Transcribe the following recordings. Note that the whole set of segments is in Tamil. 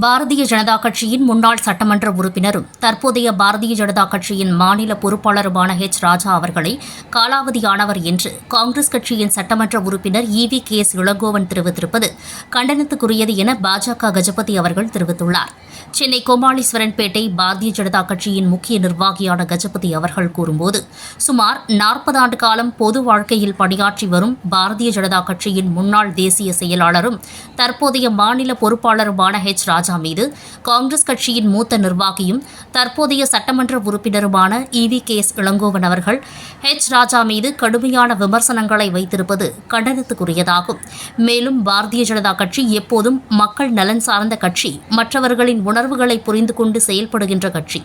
பாரதிய ஜனதா கட்சியின் முன்னாள் சட்டமன்ற உறுப்பினரும் தற்போதைய பாரதிய ஜனதா கட்சியின் மாநில பொறுப்பாளருமான ஹெச் ராஜா அவர்களை காலாவதியானவர் என்று காங்கிரஸ் கட்சியின் சட்டமன்ற உறுப்பினர் E V K. S. Elangovan தெரிவித்திருப்பது கண்டனத்துக்குரியது என பாஜக கஜபதி அவர்கள் தெரிவித்துள்ளார். சென்னை கோமாளீஸ்வரன்பேட்டை பாரதிய ஜனதா கட்சியின் முக்கிய நிர்வாகியான கஜபதி அவர்கள் கூறும்போது சுமார் நாற்பது ஆண்டு காலம் பொது வாழ்க்கையில் பணியாற்றி வரும் பாரதிய ஜனதா கட்சியின் முன்னாள் தேசிய செயலாளரும் தற்போதைய மாநில பொறுப்பாளருமான ஹெச் ராஜா மீது காங்கிரஸ் கட்சியின் மூத்த நிர்வாகியும் தற்போதைய சட்டமன்ற உறுப்பினருமான இவி கே எஸ் இளங்கோவன் அவர்கள் ஹெச் ராஜா மீது கடுமையான விமர்சனங்களை வைத்திருப்பது கண்டனத்துக்குரியதாகும். மேலும் பாரதிய ஜனதா கட்சி எப்போதும் மக்கள் நலன் சார்ந்த கட்சி மற்றவர்களின் உணர்வுகளை புரிந்து கொண்டு செயல்படுகின்ற கட்சி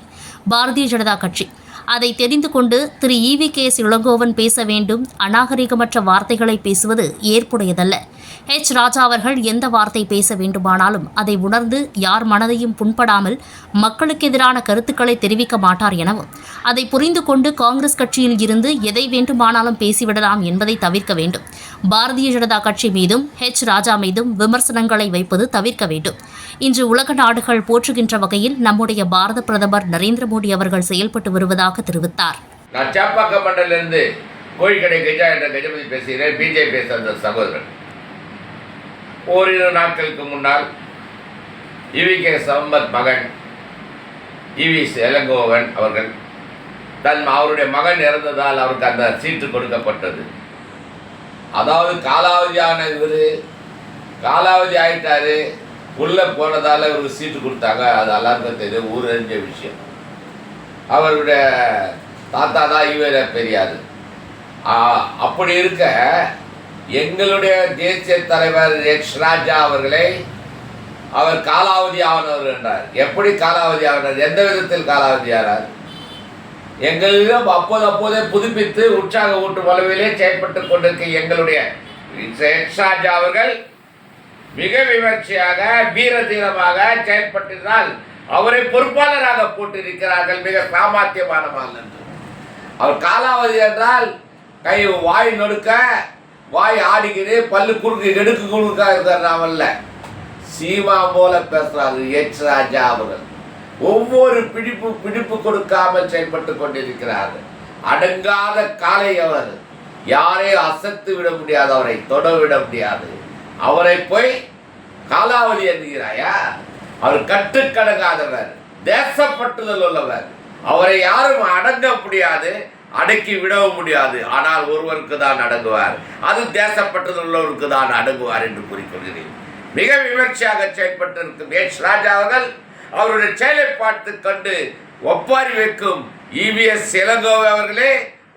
பாரதிய ஜனதா கட்சி. அதை தெரிந்து கொண்டு திரு E V K S Elangovan பேச வேண்டும் அநாகரிகமற்ற வார்த்தைகளை பேசுவது ஏற்புடையதல்ல. ஹெச் ராஜா அவர்கள் எந்த வார்த்தை பேச வேண்டுமானாலும் அதை உணர்ந்து யார் மனதையும் புண்படாமல் மக்களுக்கு எதிரான கருத்துக்களை தெரிவிக்க மாட்டார் எனவும் அதை புரிந்து கொண்டு காங்கிரஸ் கட்சியில் இருந்து எதை வேண்டுமானாலும் பேசிவிடலாம் என்பதை தவிர்க்க வேண்டும். பாரதிய ஜனதா கட்சி மீதும் ஹெச் ராஜா மீதும் விமர்சனங்களை வைப்பது தவிர்க்க வேண்டும். இன்று உலக நாடுகள் போற்றுகின்ற வகையில் நம்முடைய பாரத பிரதமர் நரேந்திர மோடி அவர்கள் செயல்பட்டு வருவதாக தெரிவித்தார். நான் கோழிக்கடை கஜா என்ற கஜபதி பேசுகிறேன். பிஜேபி சகோதரன் ஓரிரு நாட்களுக்கு முன்னால் இவி கே சம்பத் மகன் இவி இளங்கோவன் அவர்கள் தன் அவருடைய மகன் இறந்ததால் அவருக்கு அந்த சீட்டு கொடுக்கப்பட்டது. அதாவது காலாவதியான இவர் காலாவதி ஆயிட்டாரு உள்ளே போனதால் இவருக்கு சீட்டு கொடுத்தாங்க. அது எல்லாருக்கும் தெரியும் ஊரறிஞ்ச விஷயம். அவருடைய தாத்தா தான் இவரை பெரியார். அப்படி இருக்க எங்களுடைய தேசிய தலைவர் எக்ஸ் ராஜா அவர்களை அவர் காலாவதி ஆனவர் என்றார். எப்படி காலாவதி ஆனார் எந்த விதத்தில் காலாவதி ஆனார் எங்களிடம் அப்போது அப்போதே புதுப்பித்து உற்சாக ஊட்டும் அளவிலே செயல்பட்டு கொண்டிருக்க எங்களுடைய எச் ராஜா அவர்கள் மிக விமர்சையாக வீரதீரமாக செயல்பட்டிருந்தால் அவரை பொறுப்பாளராக போட்டிருக்கிறார்கள். மிக சாமர்த்தியமான மகன் அவர் காலாவதி என்றால் கை வாய் நொடுக்க வாய் ஆடிக்கிது பல்லு குறுக்கு எடுக்கு குறுக்கா இருக்கிறாமல்ல சீமா போல பேசுறாரு எச் ராஜா அவர்கள். ஒவ்வொரு பிடிப்பு பிடிப்பு கொடுக்காமல் செயல்பட்டு கொண்டிருக்கிறார். அடங்காத காலை அவர். யாரையும் அசத்து விட முடியாது அவரை தொட விட முடியாது. அவரை போய் காலாவளி என்கிறாயா? அவர் கட்டுக்கடங்காதவர் தேசப்பட்டுதல் உள்ளவர். அவரை யாரும் அடங்க முடியாது. அடக்கி விடவும் முடியாது. ஆனால் ஒருவருக்கு தான் அடங்குவார். அது தேசப்பட்டது உள்ளவருக்கு தான் அடங்குவார் என்று கூறிக்கொள்கிறேன். மிக விமர்சையாக செயல்பட்டிருக்கும் எச் ராஜா அவர்கள் அவருடைய செயலை பார்த்து கண்டு ஒப்பாரி வைக்கும் இவிஎஸ் இளங்கோவை அவர்களே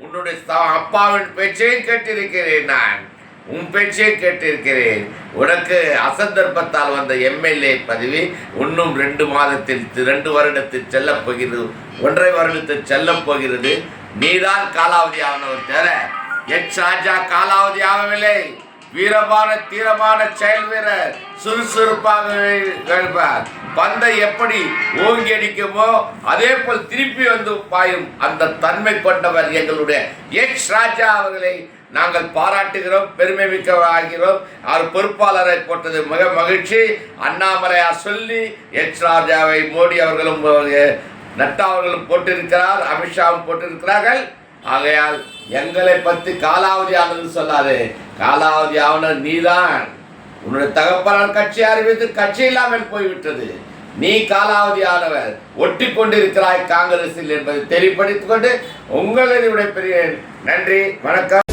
உன்னுடைய அப்பாவின் பேச்சையும் கேட்டிருக்கிறேன் நான். உன் பேச்சே கேட்டிருக்கிறேன். உனக்கு அசந்தர்ப்பத்தால் வந்த எம்எல்ஏ பதவி இன்னும் ரெண்டு மாதத்தில் ரெண்டு வருடத்தில் செல்லப் போகிறது ஒன்றரை வருடத்தில் செல்லப் போகிறது. நீதான் காலாவதி ஆனவர் தவிர எச் ராஜா காலாவதி ஆகவில்லை. வீரமான தீரமான செயல் வீரர் சுறுசுறுப்பாக இருப்பார். பந்தை எப்படி ஓங்கி அடிக்குமோ அதே போல் திருப்பி வந்து பாயும் அந்த தன்மை கொண்டவர் எங்களுடைய எச் ராஜா அவர்களை நாங்கள் பாராட்டுகிறோம் பெருமை மிக்க ஆகிறோம் அவர் பொறுப்பாளரை போட்டது மிக மகிழ்ச்சி. அண்ணாமலையார் சொல்லி எச் ராஜாவை மோடி அவர்களும் நட்டா அவர்களும் போட்டிருக்கிறார் அமித்ஷாவும் போட்டிருக்கிறார்கள். ஆகையால் எங்களை பற்றி காலாவதி ஆனது சொல்லாது. காலாவதி ஆவணர் நீதான். உன்னுடைய தகப்பனார் கட்சி அறிவித்து கட்சி இல்லாமல் போய்விட்டது. நீ காலாவதி ஆனவர். ஒட்டி கொண்டிருக்கிறாய் காங்கிரஸில் என்பதை தெளிவுபடுத்திக் கொண்டு உங்களை பெரிய நன்றி வணக்கம்.